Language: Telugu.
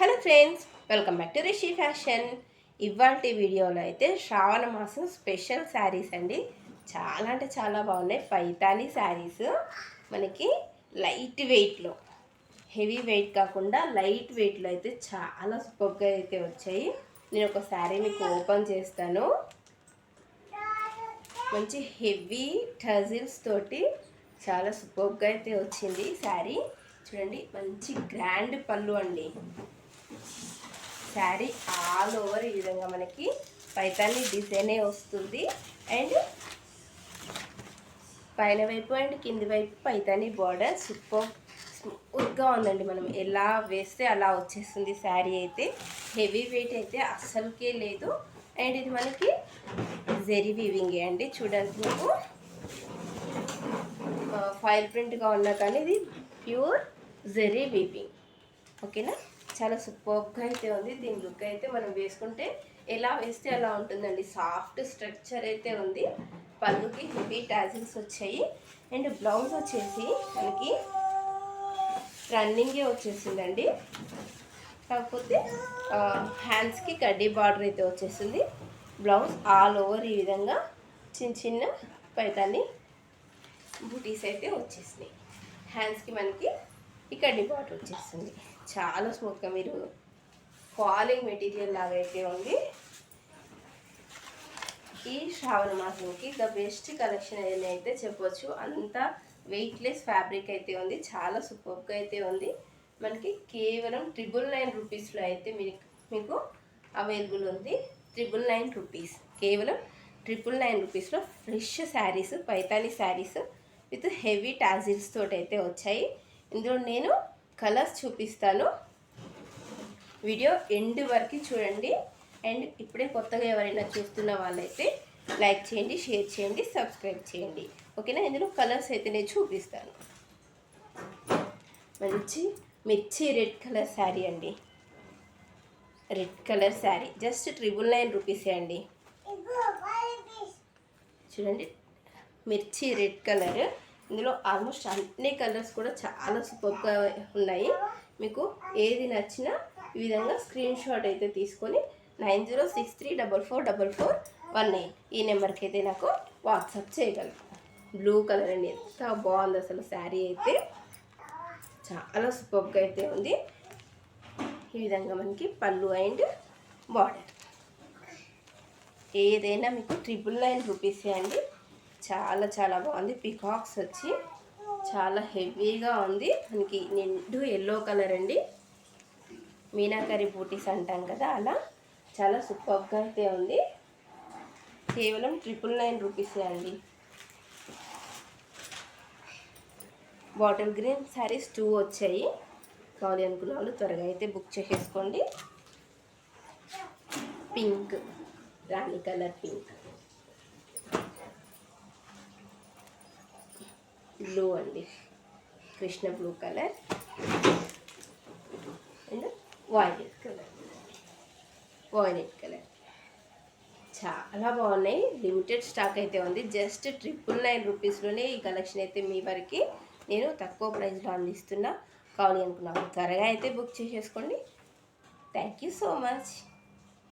Hello friends welcome back to Rishi fashion. ఇవాళ వీడియోలో అయితే శ్రావణ మాసం స్పెషల్ శారీస్ అండి. చాలా అంటే చాలా బాగున్నాయి. పైతాని శారీస్ మనకి లైట్ వెయిట్లో. హెవీ వెయిట్ కాకుండా లైట్ వెయిట్లో అయితే చాలా సూపర్గా అయితే వచ్చాయి. నేను ఒక శారీ మీకు ఓపెన్ చేస్తాను. మంచి హెవీ టజిల్స్ తోటి చాలా సూపర్గా అయితే వచ్చింది శారీ. చూడండి మంచి గ్రాండ్ పళ్ళు అండి. శారీ ఆల్ ఓవర్ ఈ విధంగా మనకి పైతాన్ని డిజైనే వస్తుంది. అండ్ పైన వైపు అండ్ కింది వైపు పైతాని బార్డర్ సూపర్ స్మూత్గా ఉందండి మనం. ఎలా వేస్తే అలా వచ్చేస్తుంది శారీ అయితే. హెవీ వెయిట్ అయితే అస్సలకే లేదు. అండ్ ఇది మనకి జెరీ వీవింగే అండి. చూడండి మీకు. ఫైల్ ప్రింట్గా ఉన్నా కానీ ఇది ప్యూర్ జెరీ వీవింగ్ ఓకేనా చాలా సూపర్గా అయితే ఉంది. దీని లుక్ అయితే మనం వేసుకుంటే ఎలా వేస్తే అలా ఉంటుందండి. సాఫ్ట్ స్ట్రక్చర్ అయితే ఉంది. పళ్ళుకి హెవీ టాజిల్స్ వచ్చాయి. అండ్ బ్లౌజ్ వచ్చేసి మనకి రన్నింగే వచ్చేసిందండి. కాకపోతే హ్యాండ్స్కి కడ్డీ బార్డర్ అయితే వచ్చేసింది. బ్లౌజ్ ఆల్ ఓవర్ ఈ విధంగా చిన్న చిన్న పైతాన్ని బూటీస్ అయితే వచ్చేసినాయి. హ్యాండ్స్కి మనకి ఈ కడ్డీ వచ్చేస్తుంది. చాలా స్మూత్గా మీరు ఫాలింగ్ మెటీరియల్ లాగా అయితే ఉంది. ఈ శ్రావణ మాసంకి ద బెస్ట్ కలెక్షన్ అని అయితే చెప్పొచ్చు. అంత వెయిట్లెస్ ఫ్యాబ్రిక్ అయితే ఉంది. చాలా సూపర్గా అయితే ఉంది. మనకి కేవలం ట్రిపుల్ నైన్ రూపీస్లో అయితే మీకు మీకు అవైలబుల్ ఉంది. ట్రిపుల్ నైన్ రూపీస్ కేవలం ట్రిపుల్ నైన్ రూపీస్లో fresh sarees Paithani sarees with heavy tassels తోటి అయితే వచ్చాయి. ఇందులో నేను కలర్స్ చూపిస్తాను. వీడియో ఎండ్ వరకు చూడండి. అండ్ ఇప్పుడే కొత్తగా ఎవరైనా చూస్తున్న వాళ్ళైతే లైక్ చేయండి షేర్ చేయండి సబ్స్క్రైబ్ చేయండి. ఓకేనా? ఇందులో కలర్స్ అయితే నేను చూపిస్తాను. మంచి మిర్చి రెడ్ కలర్ శారీ అండి. Red colour saree. Just triple nine రూపీసే అండి. చూడండి. మిర్చి రెడ్ కలర్. ఇందులో ఆల్మోస్ట్ అన్ని కలర్స్ కూడా చాలా సూపర్గా ఉన్నాయి. మీకు ఏది నచ్చినా ఈ విధంగా స్క్రీన్ షాట్ అయితే తీసుకొని nine zero six three double four double four one nine ఈ నెంబర్కి అయితే నాకు వాట్సాప్ చేయగలరు. బ్లూ కలర్ అండి ఎంత బాగుంది అసలు శారీ అయితే. చాలా సూపర్గా అయితే ఉంది. ఈ విధంగా మనకి పళ్ళు అండ్ బార్డర్. ఏదైనా మీకు ట్రిపుల్ నైన్ రూపీసే అండి. చాలా చాలా బాగుంది. పికాక్స్ వచ్చి చాలా హెవీగా ఉంది. మనకి నిండు ఎల్లో కలర్ అండి. మీనాకరి బూటీస్ అంటాం కదా అలా. చాలా సూపర్గా అయితే ఉంది. కేవలం ట్రిపుల్ నైన్ రూపీసే అండి. బాటిల్ గ్రీన్ శారీస్ టూ వచ్చాయి. కావాలి అనుకున్న వాళ్ళు త్వరగా అయితే బుక్ చేసేసుకోండి. పింక్ రాణి కలర్ పింక్. బ్లూ అండి. Krishna blue colour. And violet colour. Violet colour. చాలా బాగున్నాయి. లిమిటెడ్ స్టాక్ అయితే ఉంది. జస్ట్ ట్రిపుల్ నైన్ రూపీస్లోనే ఈ కలెక్షన్ అయితే మీ వరకు నేను తక్కువ ప్రైస్లో అందిస్తున్నా. కావాలి అనుకున్నాను త్వరగా అయితే బుక్ చేసేసుకోండి. Thank you so much.